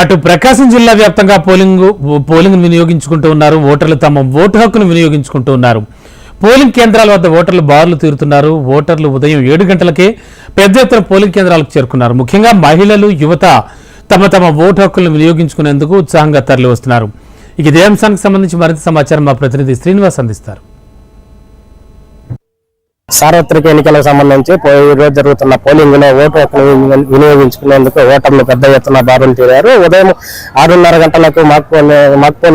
అటు ప్రకాశం జిల్లా వ్యాప్తంగా పోలింగ్ పోలింగ్ వినియోగించుకుంటూ ఉన్నారు. ఓటర్లు తమ ఓటు హక్కును వినియోగించుకుంటూ ఉన్నారు. పోలింగ్ కేంద్రాల వద్ద ఓటర్లు బారులు తీరుతున్నారు. ఓటర్లు ఉదయం ఏడు గంటలకే పెద్ద ఎత్తున పోలింగ్ కేంద్రాలకు చేరుకున్నారు. ముఖ్యంగా మహిళలు యువత తమ తమ ఓటు హక్కులను వినియోగించుకునేందుకు ఉత్సాహంగా తరలి వస్తున్నారు ఇక ఇదే అంశానికి సంబంధించి మరింత సమాచారం మా ప్రతినిధి శ్రీనివాస్ అందిస్తారు. సార్వత్రిక ఎన్నికలకు సంబంధించి పో- జరుగుతున్న పోలింగ్లో ఓటు హక్కును వినియోగించుకునేందుకు ఓటర్లు పెద్ద ఎత్తున బారులు తీరారు. ఉదయం ఆరున్నర గంటలకు మాక్ పోల్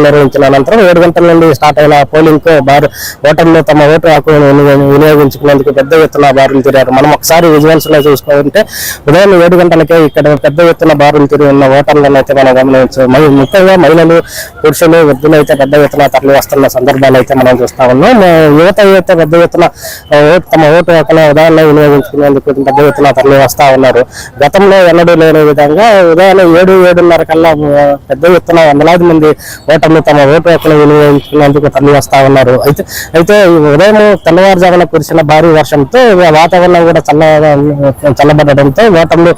నిర్వహించిన అనంతరం ఏడు గంటల నుండి స్టార్ట్ అయిన పోలింగ్కు బారు ఓటర్లు తమ ఓటు హక్కును వినియోగించుకునేందుకు పెద్ద ఎత్తున బారులు తీరారు. మనం ఒకసారి విజువల్స్లో చూసుకుంటే ఉదయం ఏడు గంటలకే ఇక్కడ పెద్ద ఎత్తున బారులు తిరిగి ఉన్న ఓటర్లను అయితే మనం గమనించు ముఖ్యంగా మహిళలు పురుషులు వృద్ధులు అయితే పెద్ద ఎత్తున తరలి వస్తున్న సందర్భాలు అయితే మనం చూస్తా ఉన్నాం. యువత అయితే పెద్ద ఎత్తున ఓటు తమ ఓటు హక్కును ఉదయాన్నే వినియోగించుకునేందుకు పెద్ద ఎత్తున తరలి వస్తూ ఉన్నారు. గతంలో ఎన్నడూ లేని విధంగా ఉదయాన్నే ఏడు ఏడున్నర కల్లా పెద్ద ఎత్తున వందలాది మంది ఓటర్లు తమ ఓటు హక్కును వినియోగించుకునేందుకు తరలి వస్తా ఉన్నారు. అయితే అయితే ఉదయం తెల్లవారుజామున కురిసిన భారీ వర్షంతో వాతావరణం కూడా చల్ల చల్లబడడంతో ఓటర్లు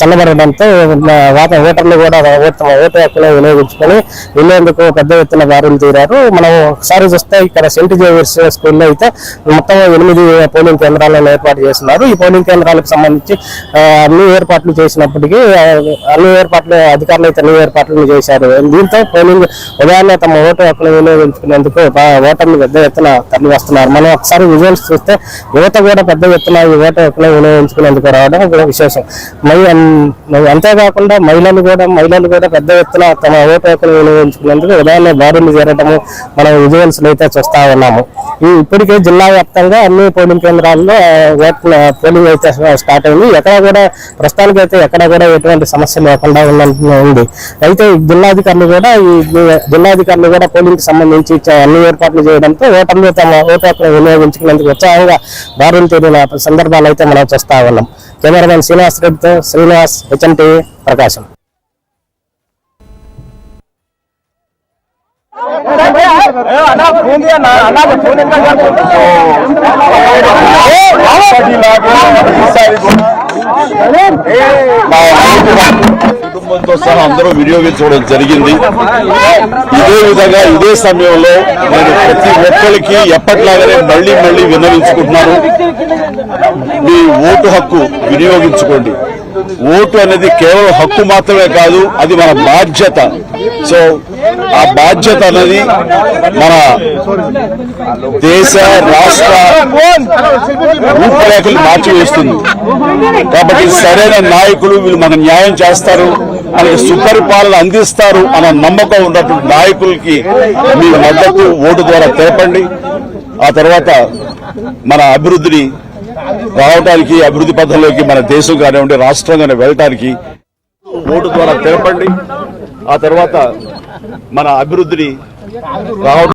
చల్లబడడంతో ఆ, ఓటర్లు కూడా ఓటు- తమ ఓటు హక్కును వినియోగించుకొని వెళ్ళేందుకు పెద్ద ఎత్తున బారులు తీరారు. మనం ఒకసారి చూస్తే ఇక్కడ సెయింట్ జేవియర్స్ స్కూల్లో అయితే మొత్తం ఎనిమిది పోలింగ్ కేంద్రాలను ఏర్పాటు చేస్తున్నారు. ఈ పోలింగ్ కేంద్రాలకు సంబంధించి అన్ని ఏర్పాట్లు చేసినప్పటికీ అన్ని ఏర్పాట్లు అధికారులు అయితే అన్ని ఏర్పాట్లు చేశారు. దీంతో పోలింగ్ ఉదయాన్నే తమ ఓటు హక్కులు వినియోగించుకునేందుకు ఓటర్లు పెద్ద ఎత్తున తరలి వస్తున్నారు. మనం ఒకసారి విజువల్స్ చూస్తే యువత కూడా పెద్ద ఎత్తున ఈ ఓటు హక్కులు వినియోగించుకునేందుకు రావడం కూడా విశేషం. మరి అంతేకాకుండా మహిళలు కూడా మహిళలు కూడా పెద్ద ఎత్తున తమ ఓటు హక్కులు వినియోగించుకునేందుకు ఉదయాన్నే బారులు చేరటము మనం విజువల్స్ అయితే చూస్తా ఉన్నాము. ఈ ఇప్పటికే జిల్లా వ్యాప్తంగా అన్ని పోలింగ్ కేంద్రాల్లో ఓట్ల పోలింగ్ అయితే స్టార్ట్ అయింది. ఎక్కడ కూడా ప్రస్తుతానికి అయితే ఎక్కడ కూడా ఎటువంటి సమస్య లేకుండా ఉన్నట్టు ఉంది. అయితే ఈ జిల్లాధికారులు కూడా ఈ జిల్లాధికారులు కూడా పోలింగ్కి సంబంధించి అన్ని ఏర్పాట్లు చేయడంతో ఓటర్లు తమ ఓటు హక్కును వినియోగించుకునేందుకు ఉత్సాహంగా బారులు తీరిన సందర్భాలు అయితే మనం చూస్తా ఉన్నాం. కెమెరామెన్ శ్రీనివాస్ రెడ్డితో శ్రీనివాస్ హెచ్ఎంటీ ప్రకాశం. కుటుంబంతో సహా అందరూ వినియోగించుకోవడం జరిగింది. ఇదే విధంగా ఇదే సమయంలో నేను ప్రతి ఒక్కరికి ఎప్పటిలాగానే మళ్ళీ మళ్ళీ విన్నవించుకుంటున్నాను. మీ ఓటు హక్కు వినియోగించుకోండి. ఓటు అనేది కేవలం హక్కు మాత్రమే కాదు అది మన బాధ్యత. సో ఆ బాధ్యత అనేది మన దేశ రాష్ట్ర రూపురేఖలు మార్చివేస్తుంది. కాబట్టి సరైన నాయకులు వీళ్ళు మనకు న్యాయం చేస్తారు మనకి సుపరిపాలన అందిస్తారు అన్న నమ్మకం ఉన్నటువంటి నాయకులకి మీ మద్దతు ఓటు ద్వారా తెలపండి. ఆ తర్వాత మన అభివృద్ధిని రావడానికి అభివృద్ధి పథంలోకి మన దేశం కానివ్వండి రాష్ట్రం కానీ వెళ్ళటానికి ఓటు ద్వారా తెలపండి. ఆ తర్వాత మన అభివృద్ధిని రావడం